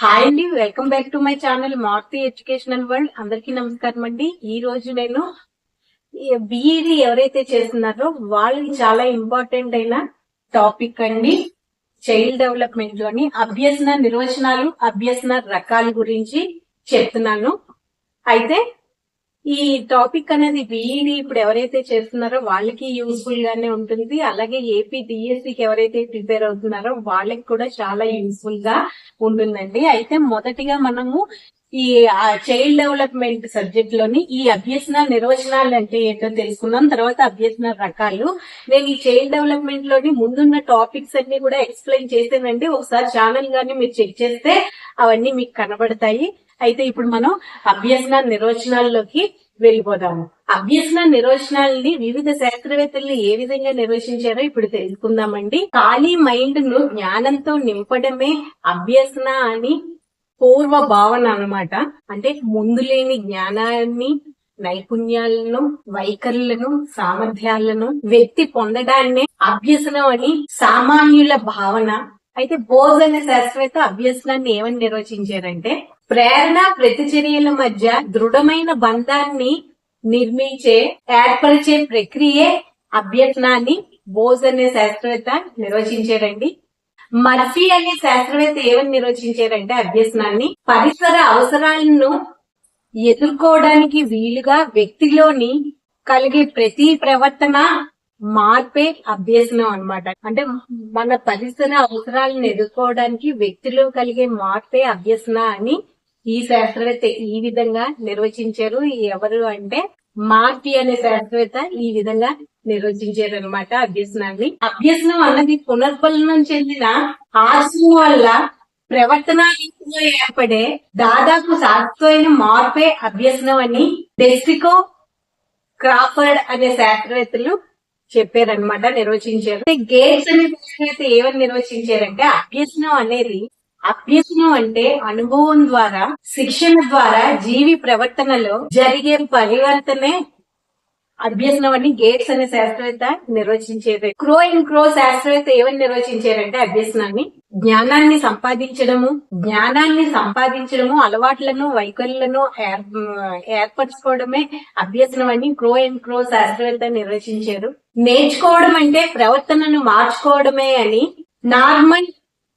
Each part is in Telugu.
హాయ్ అండి welcome back to my channel Maruti educational world. అందరికీ నమస్కారం అండి. ఈ రోజు నేను బిఈడి ఎవరైతే చేస్తున్నారో వాళ్ళకి చాలా ఇంపార్టెంట్ అయిన టాపిక్ అండి. చైల్డ్ డెవలప్మెంట్లోని అభ్యసన నిర్వచనాలు అభ్యసన రకాల గురించి చెప్తున్నాను. అయితే ఈ టాపిక్ అనేది బిఈడి ఇప్పుడు ఎవరైతే చేస్తున్నారో వాళ్ళకి యూస్ఫుల్ గానే ఉంటుంది. అలాగే ఏపీ డిఎస్సికి ఎవరైతే ప్రిపేర్ అవుతున్నారో వాళ్ళకి కూడా చాలా యూస్ఫుల్గా ఉంటుందండి. అయితే మొదటిగా మనము ఈ చైల్డ్ డెవలప్మెంట్ సబ్జెక్ట్లోని ఈ అభ్యసన నిర్వచనాలు అంటే ఏంటో తెలుసుకున్నాం తర్వాత అభ్యసన రకాలు. నేను ఈ చైల్డ్ డెవలప్మెంట్లోని ముందున్న టాపిక్స్ అన్ని కూడా ఎక్స్ప్లెయిన్ చేసానండి ఒకసారి ఛానల్ గాని మీరు చెక్ చేస్తే అవన్నీ మీకు కనబడతాయి. అయితే ఇప్పుడు మనం అభ్యసన నిర్వచనాల్లోకి వెళ్ళిపోదాము. అభ్యసన నిర్వచనాలని వివిధ శాస్త్రవేత్తలు ఏ విధంగా నిర్వచించారో ఇప్పుడు తెలుసుకుందామండి. ఖాళీ మైండ్ను జ్ఞానంతో నింపడమే అభ్యసన అని పూర్వ భావన అన్నమాట. అంటే ముందు లేని జ్ఞానాన్ని నైపుణ్యాలను వైఖరులను సామర్థ్యాలను వ్యక్తి పొందడాన్నే అభ్యసనం అని సామాన్యుల భావన. అయితే బోజ్ అనే శాస్త్రవేత్త అభ్యసనాన్ని ఏమని నిర్వచించారంటే ప్రేరణ ప్రతిచర్యల మధ్య దృఢమైన బంధాన్ని నిర్మించే ఏర్పరిచే ప్రక్రియే అభ్యసనాన్ని బోజ్ అనే శాస్త్రవేత్త నిర్వచించారండి. మర్ఫీ అనే శాస్త్రవేత్త ఏమని నిర్వచించారంటే అభ్యసనాన్ని పరిసర అవసరాలను ఎదుర్కోవడానికి వీలుగా వ్యక్తిలోని కలిగే ప్రతి ప్రవర్తన మార్పే అభ్యసనం అన్నమాట. అంటే మన పరిసర అవసరాలను ఎదుర్కోవడానికి వ్యక్తిలో కలిగే మార్పే అభ్యసన అని ఈ శాస్త్రవేత్త ఈ విధంగా నిర్వచించారు. ఎవరు అంటే మార్పి అనే శాస్త్రవేత్త ఈ విధంగా నిర్వచించారు అనమాట అభ్యసనాన్ని. అభ్యసనం అన్నది పునర్బలనం చెందిన ఆశయం వల్ల ప్రవర్తన రీతిలో ఏర్పడే దాదాపు శాస్త్రమైన మార్పే అభ్యసనం అని డెస్టికో క్రాఫర్డ్ అనే శాస్త్రవేత్తలు చెప్పారనమాట నిర్వచించారు. గేట్స్ అనే శాస్త్రవేత్త ఏమని నిర్వచించారంటే అభ్యసనం అనేది అభ్యసనం అంటే అనుభవం ద్వారా శిక్షణ ద్వారా జీవి ప్రవర్తనలో జరిగే పరివర్తనే అభ్యసనం అని గేట్స్ అనే శాస్త్రవేత్త నిర్వచించేది. క్రో ఇన్ క్రో శాస్త్రవేత్త ఏమని నిర్వచించారంటే అభ్యసనాన్ని? జ్ఞానాన్ని సంపాదించడము జ్ఞానాన్ని సంపాదించడము అలవాట్లను వైఖరులను ఏర్పరచుకోవడమే అభ్యసనం అని క్రో అండ్ క్రో శాస్త్రవేత్త నిర్వచించారు. నేర్చుకోవడం అంటే ప్రవర్తనను మార్చుకోవడమే అని నార్మల్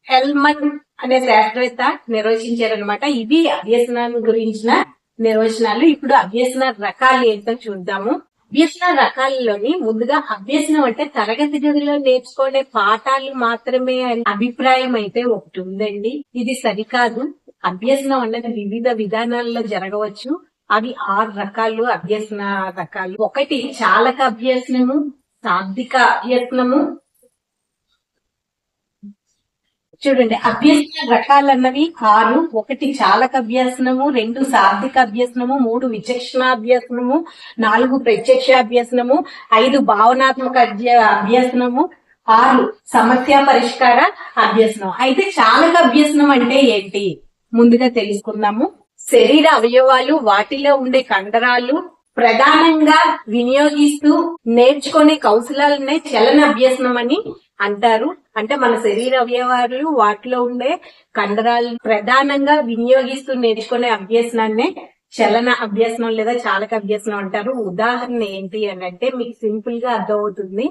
హెల్మన్ అనే శాస్త్రవేత్త నిర్వచించారనమాట ఇవి అభ్యసనం గురించిన నిర్వచనాలు. ఇప్పుడు అభ్యసన రకాలు ఏంటో చూద్దాము. అభ్యసన రకాలలోని ముందుగా అభ్యసనం అంటే తరగతి గదిలో నేర్చుకునే పాఠాలు మాత్రమే అని అభిప్రాయం అయితే ఒకటి ఉందండి. ఇది సరికాదు. అభ్యసనం అనేది వివిధ విధానాల్లో జరగవచ్చు. అవి ఆరు రకాలు అభ్యసన రకాలు. ఒకటి చాలక అభ్యసనము శాబ్దిక అభ్యసనము చూడండి అభ్యసన రకాలన్నవి ఆరు ఒకటి చాలక అభ్యసనము రెండు సార్థిక అభ్యసనము మూడు విచక్షణ అభ్యసనము నాలుగు ప్రత్యక్ష అభ్యసనము ఐదు భావనాత్మక అభ్యసనము ఆరు సమస్య పరిష్కార అభ్యసనం అయితే చాలక అభ్యసనం అంటే ఏంటి? ముందుగా తెలుసుకుందాము. శరీర అవయవాలు వాటిలో ఉండే కండరాలు ప్రధానంగా వినియోగిస్తూ నేర్చుకునే కౌశలాలనే చలన అభ్యసనం అని అంటారు. అంటే మన శరీర అవయవాలు వాటిలో ఉండే కండరాలు ప్రధానంగా వినియోగిస్తూ నేర్చుకునే అభ్యసనాన్నే చలన అభ్యసనం లేదా చాలక అభ్యసనం అంటారు. ఉదాహరణ ఏంటి అని అంటే మీకు సింపుల్గా అర్థమవుతుంది.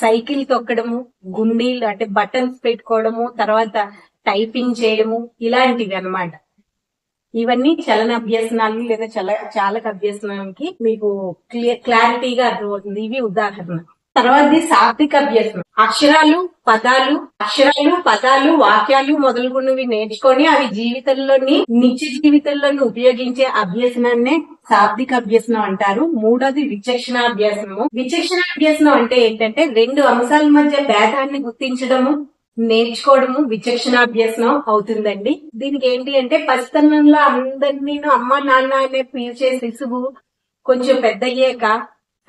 సైకిల్ తొక్కడము గుండీలు అంటే బటన్స్ పెట్టుకోవడము తర్వాత టైపింగ్ చేయడము ఇలాంటివి అనమాట ఇవన్నీ చలన అభ్యసనాలు లేదా చల చాలక అభ్యసనానికి మీకు క్లారిటీగా అర్థమవుతుంది. ఇవి ఉదాహరణ. తర్వాత శాబ్దిక అభ్యాసం. అక్షరాలు పదాలు అక్షరాలు పదాలు వాక్యాలు మొదలుగున్నవి నేర్చుకొని అవి జీవితంలోని నిత్య జీవితంలోని ఉపయోగించే అభ్యసనాన్నే శాబ్దిక అభ్యసనం అంటారు. మూడోది విచక్షణ అభ్యాసము విచక్షణ అభ్యాసనం అంటే ఏంటంటే రెండు అంశాల మధ్య భేదాన్ని గుర్తించడము నేర్చుకోవడము విచక్షణాభ్యసనం అవుతుందండి. దీనికి ఏంటి అంటే పసితనంలో అందరినీ అమ్మ నాన్న అనే పిలిచే శిశువు కొంచెం పెద్ద అయ్యాక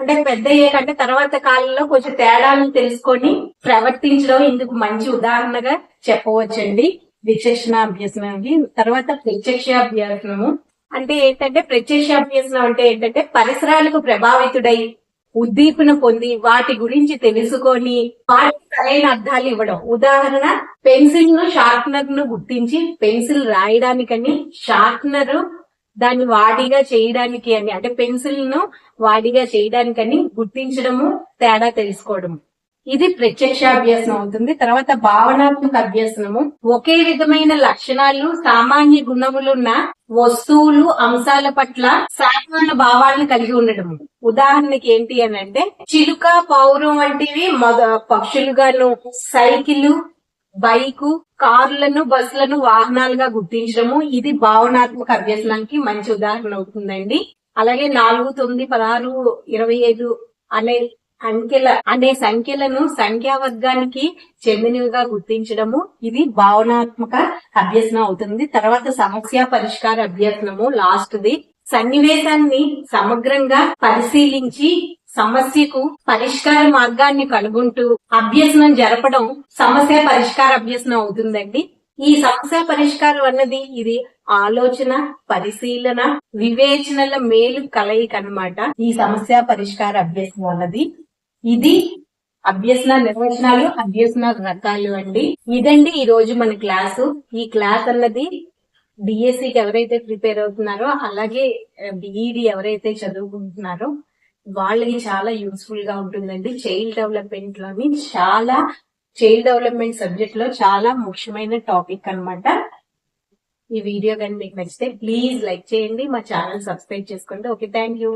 అంటే పెద్ద అయ్యాక తర్వాత కాలంలో కొంచెం తేడాలను తెలుసుకొని ప్రవర్తించడం ఇందుకు మంచి ఉదాహరణగా చెప్పవచ్చండి. విచక్షణాభ్యసనానికి తర్వాత ప్రత్యక్షాభ్యాసనము అంటే ఏంటంటే ప్రత్యక్షాభ్యసనం అంటే ఏంటంటే పరిసరాలకు ప్రభావితుడై ఉద్దీపన పొంది వాటి గురించి తెలుసుకొని వాటికి సరైన అర్థాలు ఇవ్వడం. ఉదాహరణ పెన్సిల్ను షార్ప్నర్ను గుర్తించి పెన్సిల్ రాయడానికని షార్ప్నర్ దాన్ని వాడిగా చేయడానికి అని అంటే పెన్సిల్ను వాడిగా చేయడానికని గుర్తించడము తేడా తెలుసుకోవడం ఇది ప్రత్యక్షాభ్యాసం అవుతుంది. తర్వాత భావనాత్మక అభ్యాసనము. ఒకే విధమైన లక్షణాలు సామాన్య గుణములున్న వస్తువులు అంశాల పట్ల సాధారణ భావాలను కలిగి ఉండడము. ఉదాహరణకి ఏంటి అని అంటే చిలుక పౌరం వంటివి మొద పక్షులుగాను సైకిల్ బైకు కార్లను బస్సులను వాహనాలుగా గుర్తించడము. ఇది భావనాత్మక అభ్యసనానికి మంచి ఉదాహరణ అవుతుందండి. అలాగే నాలుగు తొమ్మిది పదహారు ఇరవై ఐదు అనే అంకెల అనే సంఖ్యలను సంఖ్యా వర్గానికి చెందినవిగా గుర్తించడము. ఇది భావనాత్మక అభ్యసనం అవుతుంది. తర్వాత సమస్య పరిష్కార అభ్యసనము లాస్ట్ ది సన్నివేశాన్ని సమగ్రంగా పరిశీలించి సమస్యకు పరిష్కార మార్గాన్ని కనుగొంటూ అభ్యసనం జరపడం సమస్య పరిష్కార అభ్యసనం అవుతుందండి. ఈ సమస్య పరిష్కారం అన్నది ఇది ఆలోచన పరిశీలన వివేచనల మేలు కలయిక అన్నమాట. ఈ సమస్య పరిష్కార అభ్యసనం అన్నది ఇది అభ్యసన నిర్వచనాలు అభ్యసన రకాలు అండి. ఇదండి ఈ రోజు మన క్లాసు. ఈ క్లాస్ అన్నది డిఎస్సికి ఎవరైతే ప్రిపేర్ అవుతున్నారో అలాగే బిఈడి ఎవరైతే చదువుకుంటున్నారో వాళ్ళకి చాలా యూస్ఫుల్గా ఉంటుందండి. చైల్డ్ డెవలప్మెంట్లోని చాలా చైల్డ్ డెవలప్మెంట్ సబ్జెక్ట్లో చాలా ముఖ్యమైన టాపిక్ అన్నమాట. ఈ వీడియో కానీ మీకు నచ్చితే ప్లీజ్ లైక్ చేయండి. మా ఛానల్ సబ్స్క్రైబ్ చేసుకోండి. Okay thank you